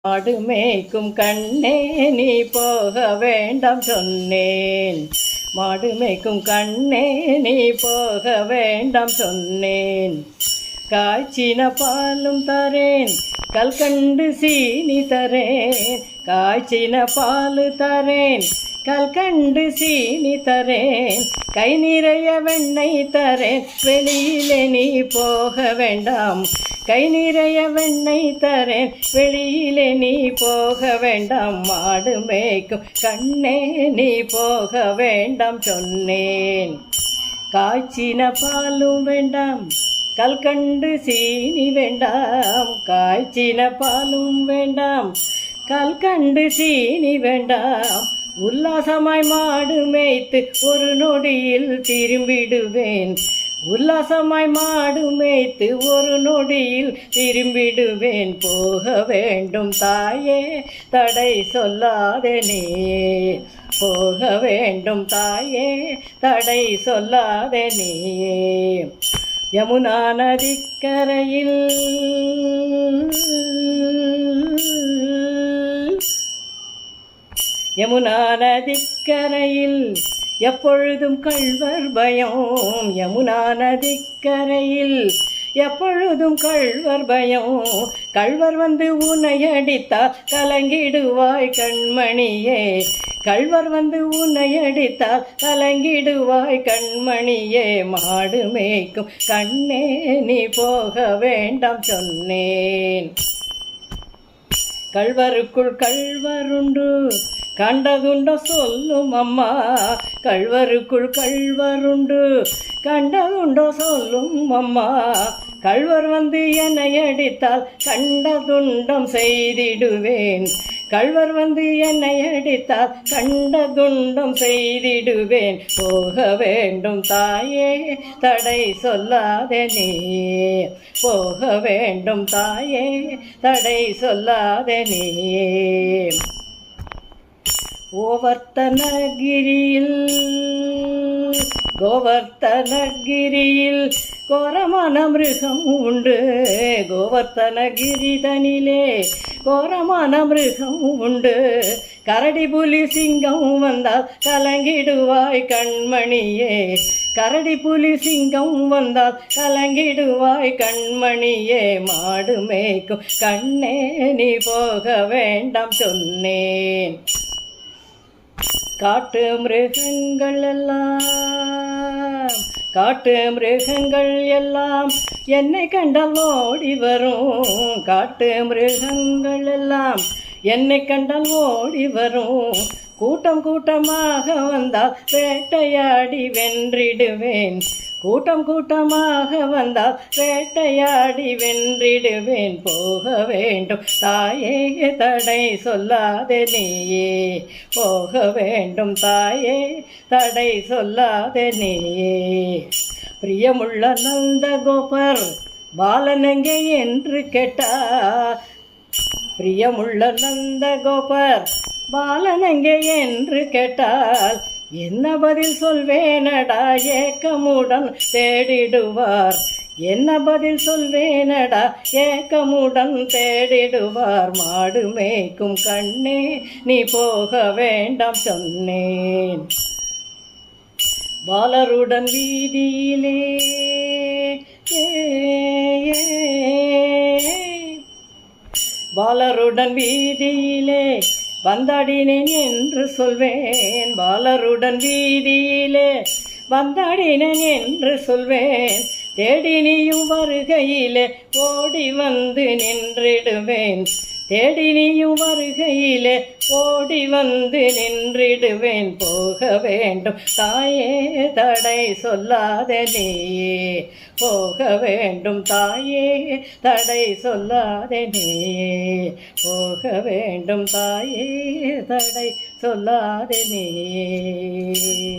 ஆடு மேய்க்கும் கண்ணே நீ போக வேண்டாம் சொன்னேன். மாடு மேய்க்கும் கண்ணே நீ போக வேண்டாம் சொன்னேன். காய்ச்சின பாலும் தரேன் கல்கண்டு சீனி தரேன். காய்ச்சின பால் தரேன் கல்கண்டு சீனி தரேன். கை நிறைய வெண்ணெய் தரேன் வெளியிலே நீ போக வேண்டாம். கை நிறைய வெண்ணெய் தரேன். வெளியிலே நீ போக வேண்டாம். மாடு மேய்க்கும் கண்ணே நீ போக வேண்டாம் சொன்னேன். காய்ச்சின பாலும் வேண்டாம். கல்கண்டு சீனி வேண்டாம். காய்ச்சின பாலும் வேண்டாம். கல்கண்டு சீனி வேண்டாம். உல்லாசமாய் மாடு மேய்த்து ஒரு நொடியில் திரும்பிடுவேன். உல்லாசமாய் மாடு மேய்த்து ஒரு நொடியில் திரும்பிடுவேன். போக வேண்டும் தாயே தடை சொல்லாதே நீ. போக வேண்டும் தாயே தடை சொல்லாதே நீ. யமுனா நதிக்கரையில் யமுனா நதிக்கரையில் எப்பொழுதும் கள்வர் பயம் யமுனா நதிக்கரையில். எப்பொழுதும் கள்வர் பயம் கள்வர் வந்து உன்னை அடித்தால் கலங்கிடுவாய் கண்மணியே. கள்வர் வந்து உன்னை அடித்தால் கலங்கிடுவாய் கண்மணியே. மாடு மேய்க்கும் கண்ணே நீ போக வேண்டாம் சொன்னேன். கள்வருக்குள் கள்வருண்டு கண்டதுண்டோ சொல்லும் அம்மா. கழ்வருக்குள் கழ்வருண்டு கண்டதுண்டோ சொல்லும் அம்மா. கழ்வர் வந்து என்னை அடித்தால் கண்டதுண்டம் செய்திடுவேன். கழ்வர் வந்து என்னை அடித்தால் கண்டதுண்டம் செய்திடுவேன். போக வேண்டும் தாயே தடை சொல்லாதே நீ. போக வேண்டும் தாயே தடை சொல்லாதே நீ. கோவர்த்தனகிரியில் கோவர்த்தனகிரியில் கோரமான மிருகம் உண்டு. கோவர்த்தனகிரிதனிலே கோரமான மிருகம் உண்டு. கரடி புலி சிங்கம் வந்தால் கலங்கிடுவாய் கண்மணியே. கரடி புலி சிங்கம் வந்தால் கலங்கிடுவாய் கண்மணியே. மாடு மேய்க்கும் கண்ணே நீ போக வேண்டாம் சொன்னேன். காட்டு மிருகங்கள் எல்லாம் காட்டு மிருகங்கள் எல்லாம் என்னை கண்டால் ஓடி வரும். காட்டு மிருகங்கள் எல்லாம் என்னை கண்டால் ஓடி வரும். கூட்டம் கூட்டமாக வந்தால் வேட்டையாடி வென்றிடுவேன். கூட்டம் கூட்டமாக வந்தால் வேட்டையாடி வென்றிடுவேன். போக வேண்டும். தாயே தடை சொல்லாதே நீயே. போக வேண்டும். தாயே தடை சொல்லாதே நீயே. பிரியமுள்ள நந்த கோபர் பாலனெங்கே என்று கேட்டார் பிரியமுள்ள நந்த கோபர் பாலனெங்கே என்று கேட்டால் என்ன பதில் சொல்வேனடா ஏக்கமுடன் தேடிடுவார்? என்ன பதில் சொல்வேனடா ஏக்கமுடன் தேடிடுவார்? மாடு மேய்க்கும் கண்ணே நீ போக வேண்டாம் சொன்னேன். பாலருடன் வீதியிலே ஏ, பாலருடன் வீதியிலே வந்தாடினேன் என்று சொல்வேன் பாலருடன் வீதியிலே வந்தாடினேன் என்று சொல்வேன் தேடினியும் வருகையிலே ஓடி வந்து நின்றிடுவேன். தேடி நீயும் வருகையிலே ஓடி வந்து நின்றிடுவேன். போக வேண்டும். தாயே தடை சொல்லாத நீயே. போக வேண்டும். தாயே தடை சொல்லாத நீயே. போக வேண்டும். தாயே தடை சொல்லாத நீயே.